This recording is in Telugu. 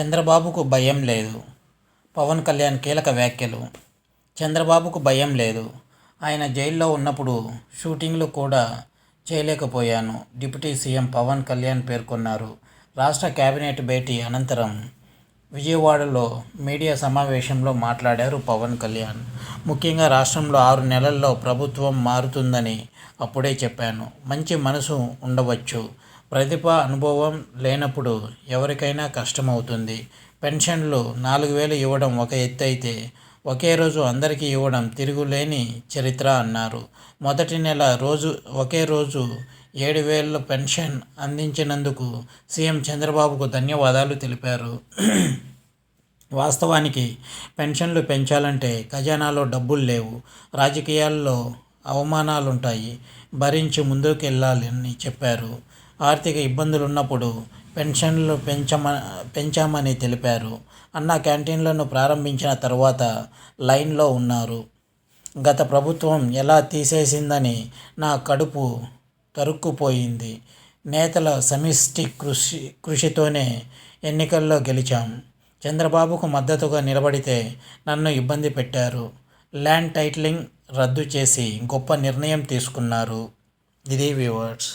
చంద్రబాబుకు భయం లేదు. పవన్ కళ్యాణ్ కీలక వ్యాఖ్యలు. చంద్రబాబుకు భయం లేదు. ఆయన జైల్లో ఉన్నప్పుడు షూటింగ్లు కూడా చేయలేకపోయాను. డిప్యూటీ సీఎం పవన్ కళ్యాణ్ పేర్కొన్నారు. రాష్ట్ర కేబినెట్ భేటీ అనంతరం విజయవాడలో మీడియా సమావేశంలో మాట్లాడారు పవన్ కళ్యాణ్. ముఖ్యంగా రాష్ట్రంలో ఆరు నెలల్లో ప్రభుత్వం మారుతుందని అప్పుడే చెప్పాను. మంచి మనసు ఉండవచ్చు. ప్రతిభ అనుభవం లేనప్పుడు ఎవరికైనా కష్టమవుతుంది. పెన్షన్లు నాలుగు వేలు ఇవ్వడం ఒక ఎత్తు అయితే ఒకే రోజు అందరికీ ఇవ్వడం తిరుగులేని చరిత్ర అన్నారు. మొదటి నెల రోజు ఒకే రోజు ఏడు వేల పెన్షన్ అందించినందుకు సీఎం చంద్రబాబుకు ధన్యవాదాలు తెలిపారు. వాస్తవానికి పెన్షన్లు పెంచాలంటే ఖజానాలో డబ్బులు లేవు. రాజకీయాల్లో అవమానాలుంటాయి. భరించి ముందుకెళ్ళాలని చెప్పారు. ఆర్థిక ఇబ్బందులు ఉన్నప్పుడు పెన్షన్లు పెంచమ పెంచామని తెలిపారు. అన్న క్యాంటీన్లను ప్రారంభించిన తర్వాత లైన్లో ఉన్నారు. గత ప్రభుత్వం ఎలా తీసేసిందని నా కడుపు తరుక్కుపోయింది. నేతల సమిష్టి కృషి కృషితోనే ఎన్నికల్లో గెలిచాం. చంద్రబాబుకు మద్దతుగా నిలబడితే నన్ను ఇబ్బంది పెట్టారు. ల్యాండ్ టైటిలింగ్ రద్దు చేసి గొప్ప నిర్ణయం తీసుకున్నారు. ఇది వ్యూవర్స్